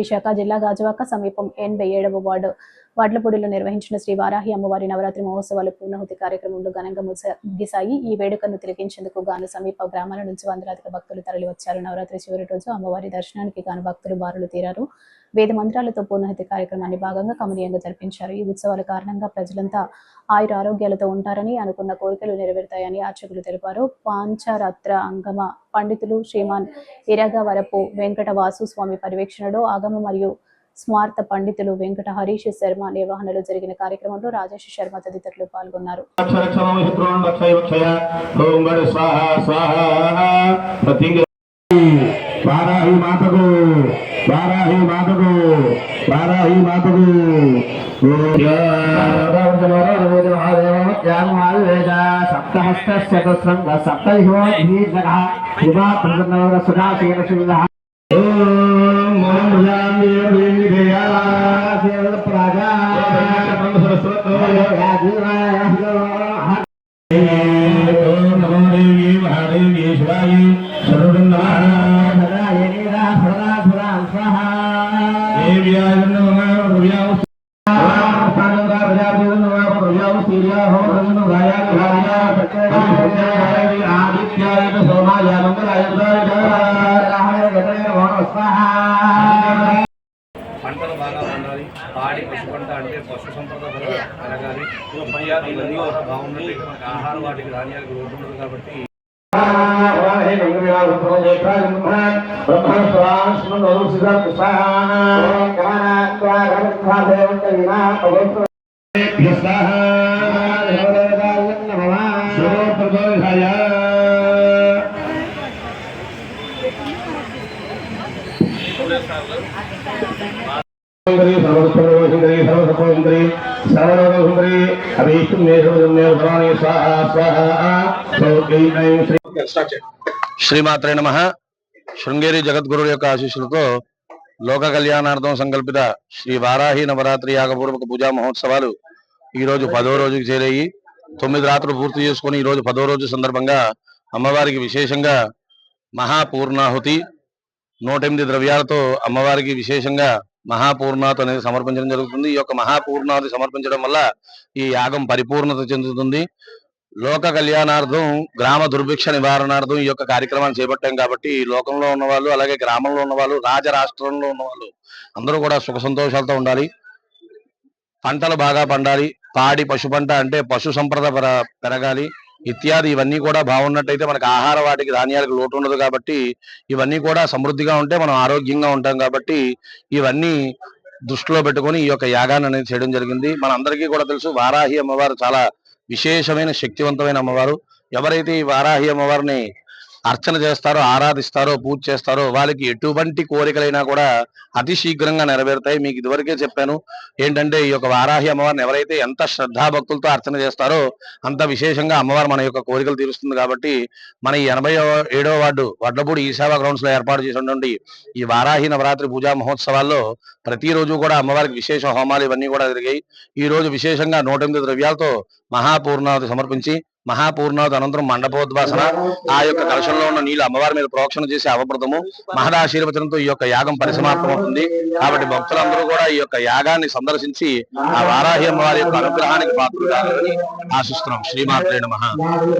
విశాఖ జిల్లా గాజువాక సమీపం ఎనభై ఏడవ వార్డు వడ్లపూడిలో నిర్వహించిన శ్రీ వారాహి అమ్మవారి నవరాత్రి మహోత్సవాలు పూర్ణహుతి కార్యక్రమంలో ఘనంగా ముగిసాయి ముగిశాయి. ఈ వేడుకను తిలకించేందుకు గాను సమీప గ్రామాల నుంచి వందలాదిగా భక్తులు తరలివచ్చారు. నవరాత్రి చివరి రోజు అమ్మవారి దర్శనానికి గాను భక్తులు బారులు తీరారు. వేద మంత్రాలతో పూర్ణహుతి కార్యక్రమాన్ని భాగంగా కమనీయంగా జరిపించారు. ఈ ఉత్సవాల కారణంగా ప్రజలంతా ఆయుర ఆరోగ్యాలతో ఉంటారని అనుకున్న కోరికలు నెరవేరుతాయని అర్చకులు తెలిపారు. పాంచరాత్ర అంగమ పండితులు శ్రీమాన్ ఇరగ వరపు వెంకట వాసు స్వామి పర్యవేక్షణలో ఆగమ మరియు స్మార్త పండితులు వెంకట హరీష్ శర్మ నిర్వహణలో జరిగిన కార్యక్రమంలో రాజేష్ శర్మ తదితరులు పాల్గొన్నారు వారాహి మాతకు వారాహి మాతకు వారాహి మాతకు ఓం ఓం భుజామి విదేయా ప్రాజా ఓం నమో దేవి మహాదేవి పంటలు బాగా పండాలి. పాడి పశు పంట అంటే పశు సంపద పెరగాలి. ఇత్యాది ఇవన్నీ కూడా బాగుండాలి వాటికి ధాన్యాలకు లోటు ఉండదు కాబట్టి సుందరి సర్వసుందరి సర్వసత్వసుందరి సర్వలోకసుందరి అభీష్టం మే సర్వజం మే భవాని స్వాహ స్వాహ సౌఖ్యం ఐం శ్రీ శ్రీమాత్రే నమ. శృంగేరి జగద్గురుడు యొక్క ఆశీస్సులతో లోక కళ్యాణార్థం సంకల్పిత శ్రీ వారాహి నవరాత్రి యాగపూర్వక పూజా మహోత్సవాలు ఈ రోజు పదో రోజుకి చేరాయి. తొమ్మిది రాత్రులు పూర్తి చేసుకుని ఈ రోజు పదో రోజు సందర్భంగా అమ్మవారికి విశేషంగా మహాపూర్ణాహుతి. నూట ఎనిమిది ద్రవ్యాలతో అమ్మవారికి విశేషంగా మహాపూర్ణాహుతి అనేది సమర్పించడం జరుగుతుంది. ఈ యొక్క మహాపూర్ణాహుతి సమర్పించడం వల్ల ఈ యాగం పరిపూర్ణత చెందుతుంది. లోక కళ్యాణార్థం గ్రామ దుర్భిక్ష నివారణార్థం ఈ యొక్క కార్యక్రమాన్ని చేపట్టాం కాబట్టి ఈ లోకంలో ఉన్నవాళ్ళు అలాగే గ్రామంలో ఉన్నవాళ్ళు రాజరాష్ట్రంలో ఉన్నవాళ్ళు అందరూ కూడా సుఖ సంతోషాలతో ఉండాలి. పంటలు బాగా పండాలి. పాడి పశు పంట అంటే పశు సంపద పెరగాలి. ఇత్యాది ఇవన్నీ కూడా బాగున్నట్టయితే మనకు ఆహార వాటికి ధాన్యాలకు లోటు ఉండదు కాబట్టి ఇవన్నీ కూడా సమృద్ధిగా ఉంటే మనం ఆరోగ్యంగా ఉంటాం కాబట్టి ఇవన్నీ దృష్టిలో పెట్టుకొని ఈ యొక్క యాగాన్ని అనేది చేయడం జరిగింది. మనందరికీ కూడా తెలుసు వారాహి అమ్మవారు చాలా విశేషమైన శక్తివంతమైన అమ్మవారు. ఎవరైతే ఈ వారాహి అమ్మవారిని అర్చన చేస్తారో ఆరాధిస్తారో పూజ చేస్తారో వాళ్ళకి ఎటువంటి కోరికలైనా కూడా అతి శీఘ్రంగా నెరవేరుతాయి. మీకు ఇదివరకే చెప్పాను. ఏంటంటే ఈ యొక్క వారాహి అమ్మవారిని ఎవరైతే ఎంత శ్రద్ధాభక్తులతో అర్చన చేస్తారో అంత విశేషంగా అమ్మవారు మన యొక్క కోరికలు తీరుస్తుంది కాబట్టి మన ఈ ఎనభై ఏడవ వార్డు వడ్లపూడి ఈశావా గ్రౌండ్స్లో ఏర్పాటు చేసినటువంటి ఈ వారాహి నవరాత్రి పూజా మహోత్సవాల్లో ప్రతిరోజు కూడా అమ్మవారికి విశేష హోమాలు ఇవన్నీ కూడా జరిగాయి. ఈ రోజు విశేషంగా నూట ఎనిమిది ద్రవ్యాలతో మహాపూర్ణావతి సమర్పించి మహాపూర్ణావతి అనంతరం మండపోద్వాసన. ఆ యొక్క కలశంలో ఉన్న నీళ్ళు అమ్మవారి మీద ప్రోక్షణ చేసి అవప్రదము మహదాశీర్వచనంతో ఈ యొక్క యాగం పరిసమాప్తం అవుతుంది కాబట్టి భక్తులందరూ కూడా ఈ యొక్క యాగాన్ని సందర్శించి ఆ వారాహి అమ్మవారి యొక్క అనుగ్రహానికి పాత్రలు కావాలని ఆశిస్తున్నాం. శ్రీమాత్రే మహా